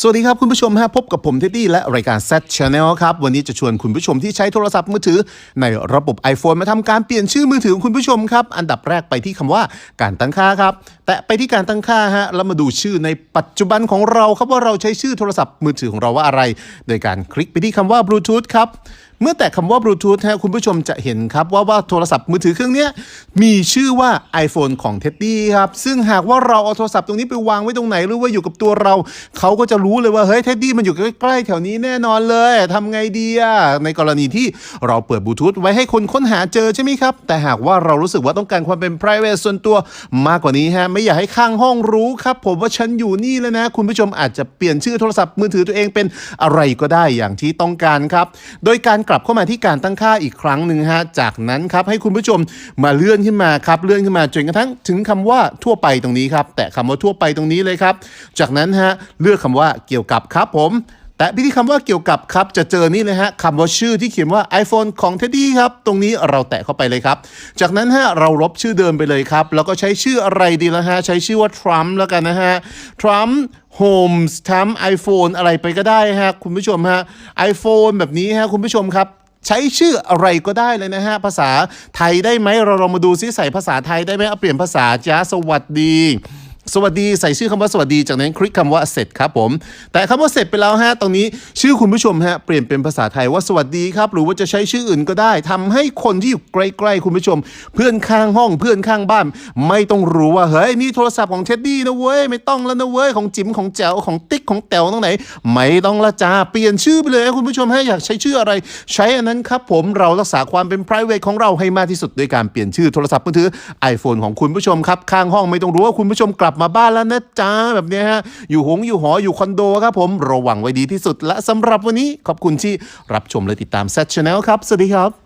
สวัสดีครับ คุณผู้ชมฮะพบกับผมเท็ดดี้และรายการ Z Channel ครับ วันนี้จะชวนคุณผู้ชมที่ใช้โทรศัพท์มือถือ ในระบบ iPhone มาทำการเปลี่ยนชื่อมือถือของคุณผู้ชมครับ อันดับแรกไปที่คำว่าการตั้งค่าครับ แตะไปที่การตั้งค่าฮะแล้วมาดูชื่อในปัจจุบันของเราครับว่าเราใช้ชื่อโทรศัพท์มือถือของเราว่าอะไร โดยการคลิกไปที่คำว่า Bluetooth ครับ เมื่อแตะคำว่า Bluetooth ฮะคุณผู้ชมจะเห็นครับว่าว่าโทรศัพท์มือถือเครื่องนี้มีชื่อว่า iPhone ของ Teddy ครับ ซึ่งหากว่าเราเอาโทรศัพท์ตรงนี้ไปวางไว้ตรงไหนหรือว่าอยู่กับตัวเรา เขาก็จะรู้เลยว่าเฮ้ย Teddy มันอยู่ใกล้ๆแถวนี้แน่นอนเลยทำไงดีอะในกรณีที่เราเปิดบลูทูธไว้ให้คนค้นหาเจอใช่ไหมครับ แต่หากว่าเรารู้สึกว่าต้องการความเป็น p r i v a t ส่วนตัวมากกว่านี้ฮะไม่อยากให้ข้างห้องรู้ครับ ผมว่าฉันอยู่นี่แล้วนะ คุณผู้ชมอาจจะเปลี่ยนชื่อโทรศัพท์มือถือตัวเองเป็นอะไรก็ได้อย่างที่ต้องการครับ โดยการกลับเข้ามาที่การตั้งค่าอีกครั้งหนึ่งฮะจากนั้นครับให้คุณผู้ชมมาเลื่อนขึ้นมาครับเลื่อนขึ้นมาจนกระทั่งถึงคำว่าทั่วไปตรงนี้ครับ แตะคำว่าทั่วไปตรงนี้เลยครับ จากนั้นฮะเลือกคำว่าเกี่ยวกับครับผม แต่พิธีคำว่าเกี่ยวกับครับจะเจอนี่เลยฮะคำว่าชื่อที่เขียนว่า iPhone ของ Teddy ครับ ตรงนี้เราแตะเข้าไปเลยครับ จากนั้นฮะเราลบชื่อเดิมไปเลยครับ แล้วก็ใช้ชื่ออะไรดีละฮะ ใช้ชื่อว่า Trump แล้วกันนะฮะ Trump Holmes Trump iPhone อะไรไปก็ได้ฮะคุณผู้ชมฮะ iPhone แบบนี้ฮะคุณผู้ชมครับใช้ชื่ออะไรก็ได้เลยนะฮะ ภาษาไทยได้ไหมเราลองมาดูซิใส่ภาษาไทยได้ไหมเอาเปลี่ยนภาษาจ้าสวัสดี สวัสดีใส่ชื่อคำว่าสวัสดีจากนั้นคลิกคำว่าเสร็จครับผม แต่คำว่าเสร็จไปแล้วฮะตรงนี้ชื่อคุณผู้ชมฮะเปลี่ยนเป็นภาษาไทยว่าสวัสดีครับ หรือว่าจะใช้ชื่ออื่นก็ได้ทำให้คนที่อยู่ใกล้ๆคุณผู้ชม เพื่อนข้างห้องเพื่อนข้างบ้าน ไม่ต้องรู้ว่าเฮ้ยนี่โทรศัพท์ของเท็ดดี้นะเว้ยไม่ต้องแล้วนะเว้ยของจิ๋มของแจ๋วของติ๊กของแต๋วตรงไหน ไม่ต้องละจ้าเปลี่ยนชื่อไปเลยคุณผู้ชมฮะอยากใช้ชื่ออะไร ใช้อันนั้นครับผมเรารักษาความเป็น p r i v a t ของเราให้มากที่สุดด้วยการเปลี่ยนชื่อโทรศัพท์มือถือ iPhone ของคุณผู้ชมครับข้างห้องไม่ต้องรู้ว่าคุณผู้ชมกลับมาบ้านแล้วนะจ้าแบบนี้ฮะอยู่หงอยู่หออยู่คอนโดครับผมระวังไว้ดีที่สุดและสำหรับวันนี้ขอบคุณที่รับชมและติดตาม s ซ t c h anel ครับ สวัสดีครับ